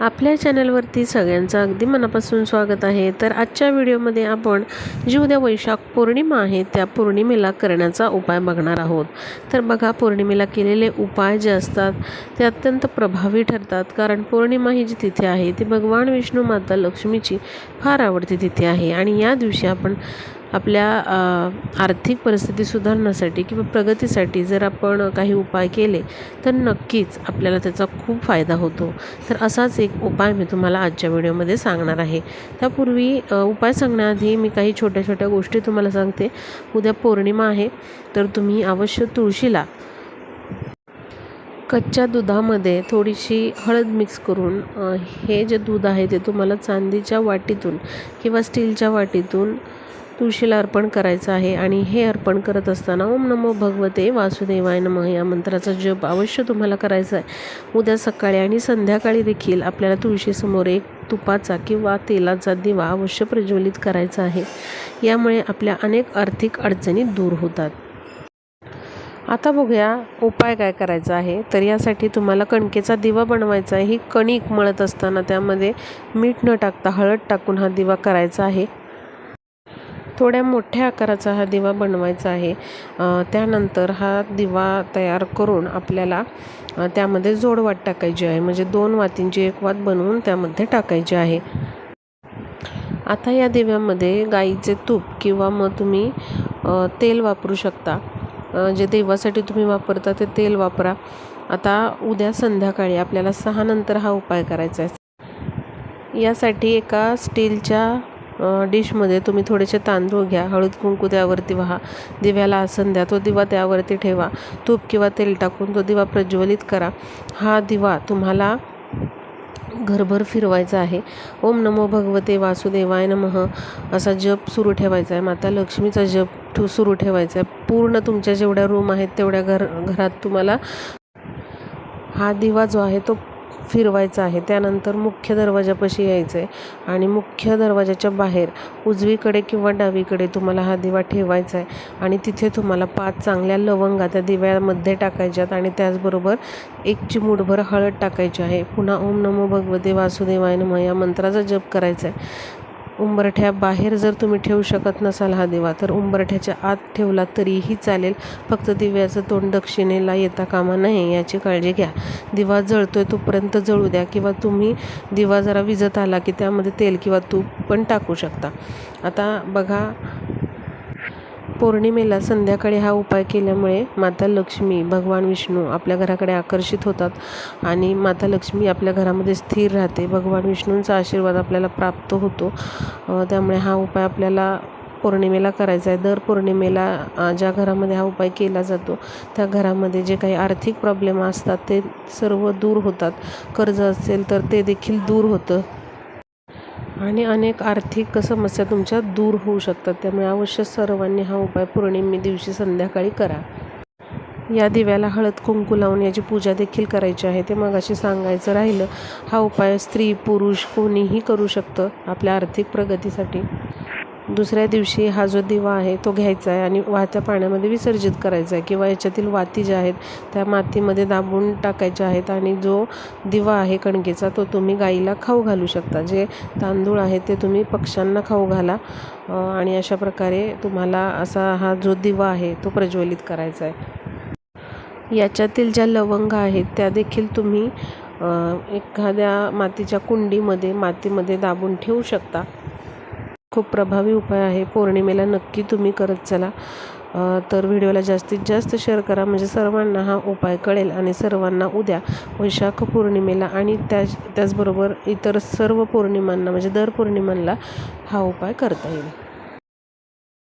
आपल्या चॅनलवरती सगळ्यांचं अगदी मनापासून स्वागत आहे. तर आजच्या व्हिडिओमध्ये आपण जी उद्या वैशाख पौर्णिमा आहे त्या पौर्णिमेला करण्याचा उपाय बघणार आहोत. तर बघा पौर्णिमेला केलेले उपाय जे असतात ते अत्यंत प्रभावी ठरतात. कारण पौर्णिमा ही जी तिथे आहे ती भगवान विष्णू माता लक्ष्मीची फार आवडती तिथे आहे. आणि या दिवशी आपण आपल्या आर्थिक परिस्थिती सुधारण्यासाठी किंवा प्रगतीसाठी जर आपण काही उपाय केले तर नक्कीच आपल्याला त्याचा खूप फायदा होतो. तर असाच एक उपाय मी तुम्हाला आजच्या व्हिडिओमध्ये सांगणार आहे. त्यापूर्वी उपाय सांगण्याआधी मी काही छोट्या छोट्या गोष्टी तुम्हाला सांगते. उद्या पौर्णिमा आहे तर तुम्ही अवश्य तुळशीला कच्च्या दुधामध्ये थोडीशी हळद मिक्स करून हे जे दूध आहे ते तुम्हाला चांदीच्या वाटीतून किंवा स्टीलच्या वाटीतून तुळशीला अर्पण करायचं आहे आणि हे अर्पण करत असताना ओम नमो भगवते वासुदेवाय नमः या मंत्राचा जप अवश्य तुम्हाला करायचा आहे. उद्या सकाळी आणि संध्याकाळी देखील आपल्याला तुळशीसमोर एक तुपाचा किंवा तेलाचा दिवा अवश्य प्रज्वलित करायचा आहे. यामुळे आपल्या अनेक आर्थिक अडचणी दूर होतात. आता बघूया उपाय काय करायचा आहे. तर यासाठी तुम्हाला कणकेचा दिवा बनवायचा आहे. ही कणिक मळत असताना त्यामध्ये मीठ न टाकता हळद टाकून हा दिवा करायचा आहे. थोड्या मोठ्या आकाराचा हा दिवा बनवायचा आहे. त्यानंतर हा दिवा तयार करून आपल्याला त्यामध्ये जोडवात टाकायची आहे. म्हणजे दोन वातींची एक वात बनवून त्यामध्ये टाकायची आहे. आता या दिव्यामध्ये गाईचे तूप किंवा मग तुम्ही तेल वापरू शकता. जे देवासाठी तुम्ही वापरता ते तेल वापरा. आता उद्या संध्याकाळी आपल्याला सहा नंतर हा उपाय करायचा आहे. यासाठी एका स्टीलच्या डिशमध्ये तुम्ही थोडेसे तांदूळ घ्या हळद कुंकू त्यावरती व्हा दिव्याला आसन द्या तो दिवा त्यावरती ठेवा तूप किंवा तेल टाकून तो दिवा प्रज्वलित करा. हा दिवा तुम्हाला घरभर फिरवायचा आहे. ओम नमो भगवते वासुदेवाय नमः. असा जप सुरू ठेवायचा आहे. माता लक्ष्मीचा जप सुरू ठेवायचा आहे. पूर्ण तुमच्या जेवढ्या रूम आहेत तेवढ्या घर घरात तुम्हाला हा दिवा जो आहे तो फिरवायचं आहे. त्यानंतर मुख्य दरवाजापाशी यायचं आहे आणि मुख्य दरवाजाच्या बाहेर उजवीकडे किंवा डावीकडे तुम्हाला हा दिवा ठेवायचा आहे आणि तिथे तुम्हाला पाच चांगल्या लवंगा त्या दिव्यामध्ये टाकायच्यात आणि त्याचबरोबर एक चिमूटभर हळद टाकायची आहे. पुन्हा ओम नमो भगवते वासुदेवाय नम या मंत्राचा जप करायचा आहे उंबरठ्याबाहेर जर तुम्ही ठेवू शकत नसाल हा दिवा तर उंबरठ्याच्या आत ठेवला तरीही चालेल. फक्त दिव्याचं तोंड दक्षिणेला येता कामा नये याची काळजी घ्या. दिवा जळतोय तोपर्यंत जळू द्या किंवा तुम्ही दिवा जरा विजत आला की त्यामध्ये तेल किंवा तूप पण टाकू शकता. आता बघा पौर्णिमेला संध्याकाळी हा उपाय केल्यामुळे माता लक्ष्मी भगवान विष्णू आपल्या घराकडे आकर्षित होतात आणि माता लक्ष्मी आपल्या घरामध्ये स्थिर राहते. भगवान विष्णूंचा आशीर्वाद आपल्याला प्राप्त होतो. त्यामुळे हा उपाय आपल्याला पौर्णिमेला करायचा आहे. दर पौर्णिमेला ज्या घरामध्ये हा उपाय केला जातो त्या घरामध्ये जे काही आर्थिक प्रॉब्लेम असतात ते सर्व दूर होतात. कर्ज असेल तर ते देखील दूर होतं. आणि अनेक आर्थिक समस्या तुमच्या दूर होऊ शकतात. त्यामुळे अवश्य सर्वांनी हा उपाय पौर्णिमे दिवशी संध्याकाळी करा. या दिव्याला हळद कुंकू लावून याची पूजा देखील करायची आहे. ते मग अशी सांगायचं राहिलं हा उपाय स्त्री पुरुष कोणीही करू शकतं आपल्या आर्थिक प्रगतीसाठी. दुसऱ्या दिवशी हा जो दिवा आहे तो घ्यायचा आहे आणि वाहत्या पाण्यामध्ये विसर्जित करायचा आहे किंवा याच्यातील वाती ज्या आहेत त्या मातीमध्ये दाबून टाकायच्या आहेत आणि जो दिवा आहे कणकेचा तो तुम्ही गाईला खाऊ घालू शकता. जे तांदूळ आहे ते तुम्ही पक्ष्यांना खाऊ घाला. आणि अशा प्रकारे तुम्हाला असा हा जो दिवा आहे तो प्रज्वलित करायचा आहे. याच्यातील ज्या लवंग आहेत त्या देखील तुम्ही एखाद्या मातीच्या कुंडीमध्ये मातीमध्ये दाबून ठेवू शकता. खूप प्रभावी उपाय आहे. पौर्णिमेला नक्की तुम्ही करत चला. तर व्हिडिओला जास्तीत जास्त शेअर करा. म्हणजे सर्वांना हा उपाय कळेल आणि सर्वांना उद्या वैशाख पौर्णिमेला आणि त्याच त्याचबरोबर इतर सर्व पौर्णिमांना म्हणजे दर पौर्णिमांना हा उपाय करता येईल.